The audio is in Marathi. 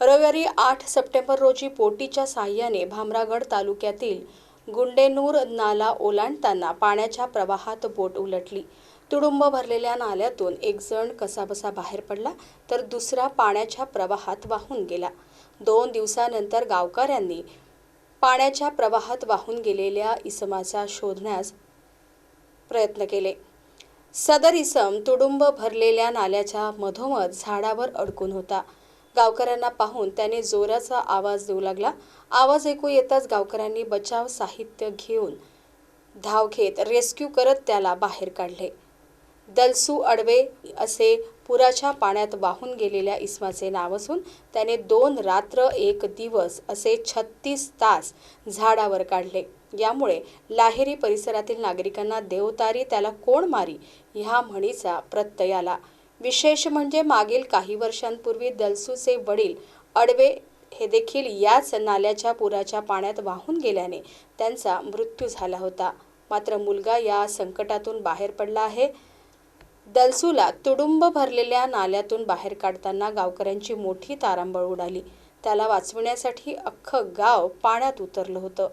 रविवारी आठ सप्टेंबर रोजी बोटीच्या सहाय्याने भामरागड तालुक्यातील गुंडेनूर नाला ओलांडताना पाण्याच्या प्रवाहात बोट उलटली. तुडुंब भरलेल्या नाल्यातून एक जण कसाबसा बाहेर पडला तर दुसरा पाण्याच्या प्रवाहात वाहून गेला. दोन दिवसानंतर गावकऱ्यांनी पाण्याच्या प्रवाहात वाहून गेलेल्या इसमाचा शोधण्यास प्रयत्न केले. सदर इसम तुडुंब भरलेल्या नाल्याच्या मधोमध झाडावर अडकून होता. गावकऱ्यांना पाहून त्याने जोराचा आवाज देऊ लागला. आवाज ऐकू येताच गावकऱ्यांनी बचाव साहित्य घेऊन धाव घेत रेस्क्यू करत त्याला बाहेर काढले. दलसू अडवे असे पुराच्या पाण्यात वाहून गेलेल्या इस्माचे नाव असून त्याने दोन रात्र एक दिवस असे छत्तीस तास झाडावर काढले. यामुळे लाहेरी परिसरातील नागरिकांना देवतारी त्याला कोण मारी? ह्या म्हणीचा प्रत्यय आला. विशेष म्हणजे मागील काही वर्षांपूर्वी दलसूचे वडील अडवे हे देखील याच नाल्याच्या पुराच्या पाण्यात वाहून गेल्याने त्यांचा मृत्यू झाला होता. मात्र मुलगा या संकटातून बाहेर पडला आहे. दलसूला तुडुंब भरलेल्या नाल्यातून बाहेर काढताना गावकऱ्यांची मोठी तारांबळ उडाली. त्याला वाचवण्यासाठी अख्खं गाव पाण्यात उतरलं होतं.